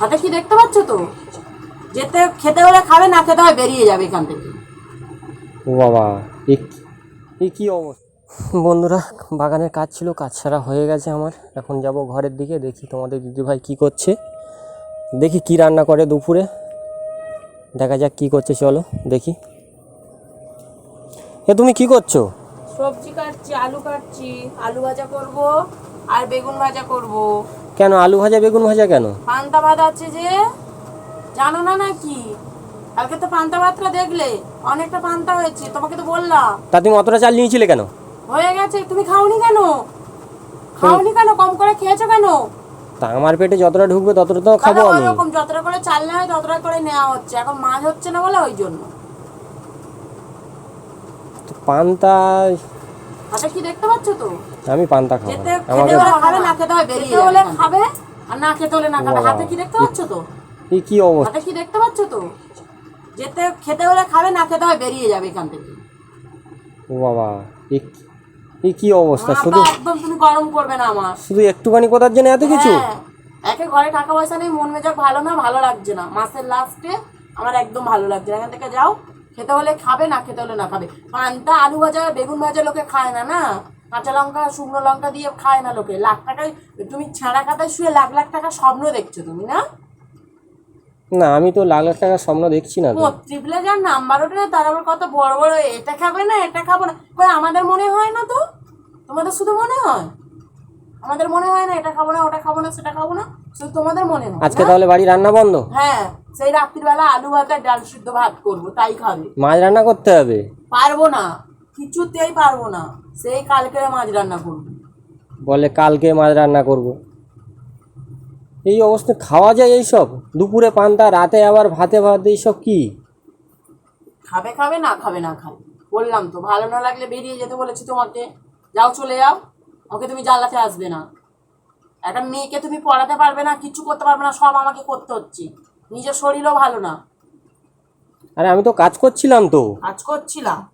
হাতে কি দেখতে পাচ্ছ তো? যেতে খেতে হলে খাবে না খেতে হয় বেরিয়ে যাবে এখান থেকে। ও বাবা এ কি- অবস্থা? বন্ধুরা বাগানের কাজ ছিল কাজ সারা হয়ে গেছে আমার। এখন যাব ঘরের দিকে দেখি তোমাদের দিদিভাই কি করছে। দেখি কি রান্না করে দুপুরে। দেখা যাক কি করছে চলো দেখি। এ তুমি কি করছ? সবজি কাটছি আলু কাটছি আলু ভাজা করব আর বেগুন ভাজা করব। কেন? আলু ভাজা বেগুন ভাজা কেন? পান্তা ভাত আছে যে জানো না নাকি? কালকে তো পান্তা ভাতটা দেখলে অনেকটা পান্তা হয়েছে তোমাকে তো বললাম। তা তুমি অতটা চাল নিয়েছিলে কেন? হয়ে গেছে তুমি খাওনি কেন? খাওনি কেন? কম করে খেয়েছো কেন? তা আমার পেটে যতটা ঢুকবে ততটা তো খাব আমি। ওরকম যতটা করে চাল নেওয়া হয় ততটা করে নেওয়া হচ্ছে। এখন মাছ হচ্ছে না বলে ওই জন্য। তো পান্তা হাতে কি দেখতে পাচ্ছ তো? আমি পান্তা খাব। আমাকে খাবে না খেতে হয় বেরিয়ে হলে খাবে আর না খেতে হলে না খাবে। হাতে কি দেখতে পাচ্ছ তো? এই কি অবস্থা? হাতে কি দেখতে পাচ্ছ তো? যেতে খেতে হলে খাবে না খেতে হয় বেরিয়ে যাবে এখান থেকে। ও বাবা এই কি অবস্থা? শুধু একদম তুমি গরম করবে না আমার। শুধু একটুখানি কোথার জন্য এত কিছু? হ্যাঁ, একে ঘরে টাকা পয়সা নেই মন মেজাজ ভালো না ভালো লাগছে না। মাসের লাস্টে আমার একদম ভালো লাগছে না। এখান থেকে যাও খেতে হলে খাবে না খেতে হলে না খাবে। পান্তা আলু ভাজা বেগুন ভাজা লোকে খায় না না? কাঁচা লঙ্কা শুকনো লঙ্কা দিয়ে খায় না লোকে। লাখ টাকায় তুমি ছাড়া কাটায় শুয়ে লাখ লাখ টাকা স্বপ্ন দেখছ তুমি না? না আমি তো লাখ লাখ টাকার স্বপ্ন দেখছি না তো। ট্রিপলে যার নাম্বার ওঠে না তার আবার কত বড় বড় এটা খাবে না এটা খাব না। কই আমাদের মনে হয় না তো? তোমাদের শুধু মনে হয়? আমাদের মনে হয় না এটা খাব না ওটা খাব না সেটা খাব না শুধু তোমাদের মনে হয় আজকে না? তাহলে বাড়ি রান্না বন্ধ? হ্যাঁ। সেই রাত্রিবেলা আলু ভাত আর ডাল সিদ্ধ ভাত করব তাই খাবে। মাছ রান্না করতে হবে? পারব না কিছুতেই পারব না সেই কালকে মাছ রান্না করব। বলে কালকে মাছ রান্না করব। এই অবস্থা খাওয়া যায় এইসব? দুপুরে পান্তা রাতে আবার ভাতে ভাত এইসব কি? খাবে খাবে না খাবে না খাবে। বললাম তো ভালো না লাগলে বেরিয়ে যেতে বলেছি তোমাকে। যাও চলে যাও। ওকে তুমি জ্বালাতে আসবে না। একটা মেয়েকে তুমি পড়াতে পারবে না কিছু করতে পারবে না সব আমাকে করতে হচ্ছে। নিজের শরীরও ভালো না। আরে আমি তো কাজ করছিলাম তো। কাজ করছিলাম।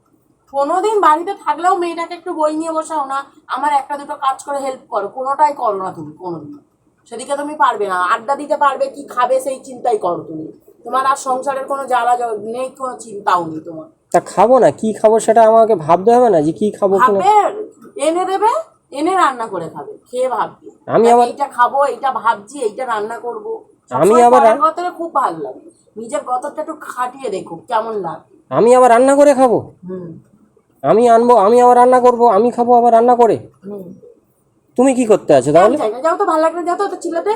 কোনোদিন বাড়িতে থাকলেও মেয়েটাকে একটু বই নিয়ে বসাও না। আমার একটা দুটো কাজ করে হেল্প করো কোনোটাই করো না তুমি কোনোদিন। সেদিকে তুমি পারবে না আড্ডা দিতে পারবে কি খাবে সেই চিন্তাই করো তুমি। তোমার আর সংসারের কোনো জ্বালা নেই কোনো চিন্তাও নেই তোমার। তা খাব না কি খাব সেটা আমাকে ভাবতে হবে না যে কি খাব ভাববে এনে দেবে এনে রান্না করে খাবে খেয়ে ভাববে। আমি আবার- এইটা খাব এইটা ভাবছি এইটা রান্না করব। আমি আবার- গতরে খুব ভালো লাগে। নিজের গতরটা একটু খাটিয়ে দেখো কেমন লাগে। আমি আবার রান্না করে খাব? হুম। আমি আনব আমি আবার রান্না করব আমি খাব আবার রান্না করে? তুমি কি করতে আছো তাহলে? যাও তো ভালো লাগবে যাও তো তো চিল্লাতে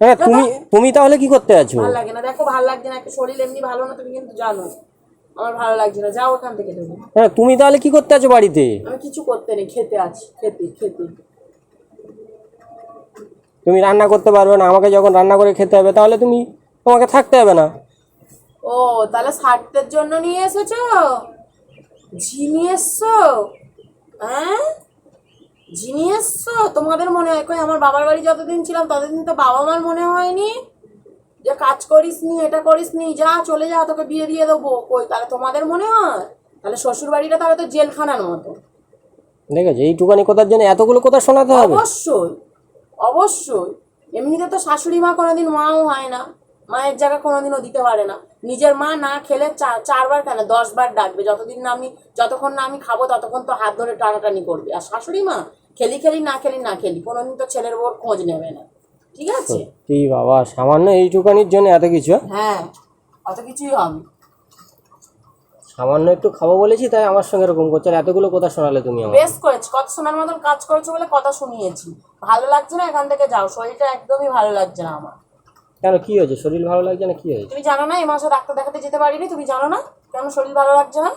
হ্যাঁ তুমি তুমি তাহলে কি করতে আছো? ভালো লাগে না দেখো ভালো লাগছে না একটা শরীর এমনি ভালো না তুমি কিন্তু জানো। আমার ভালো লাগছে না যাও ওখান থেকে তুমি। হ্যাঁ তুমি তাহলে কি করতে আছো বাড়িতে? আমি কিছু করতে নেই খেতে আছি খেতে খেতে। তুমি রান্না করতে পারবে না আমাকে যখন রান্না করে খেতে হবে তাহলে তুমি তোমাকে থাকতে হবে না। ও তাহলে স্বার্থের জন্য নিয়ে এসেছ? ঝি নিয়ে এসছো? হ্যাঁ? ঝি নিয়ে এসছো? তোমাদের মনে হয় কই আমার বাবার বাড়ি যতদিন ছিলাম ততদিন তো বাবা মার মনে হয়নি? যে কাজ করিস নি এটা করিস নি যা চলে যা তোকে বিয়ে দিয়ে দেবো। কই তাহলে তোমাদের মনে হয়? তাহলে শ্বশুর বাড়িটা তাহলে তো জেলখানার মতো। দেখেছ এইটুকানি কোথার জন্য এতগুলো কথা শোনাতে হবে? অবশ্যই। অবশ্যই। এমনিতে তো শাশুড়ি মা কোনোদিন মাও হয় না। মায়ের জায়গা কোনোদিনও দিতে পারে না। নিজের মা না খেলে চারবার কেন দশ বার ডাকবে। যতদিন না আমি যতক্ষণ না আমি খাব ততক্ষণ তো হাত ধরে টানাটানি করবে। আর শাশুড়ি মা খেলি খেলি না খেলি না খেলি কোনোদিন তো ছেলের বউর খোঁজ নেবে না। ঠিক আছে? সত্যি বাবা সামান্য এইটুকানির জন্য এত কিছু? হ্যাঁ অত কিছুই হবে। সামান্য একটু খাব বলেছি তাই আমার সঙ্গে এরকম করছে। আর এতগুলো কথা শোনালে তুমি আমার বেশ করেছ কত শোনার মতন কাজ করেছ বলে কথা শুনিয়েছি। ভালো লাগছে না এখান থেকে যাও শরীরটা একদমই ভালো লাগছে না আমার। কেন কি হয়েছে? শরীর ভালো লাগছে না কি হয়েছে? তুমি জানো না এই মাসে ডাক্তার দেখাতে যেতে পারিনি তুমি জানো না? কেন শরীর ভালো লাগছে না?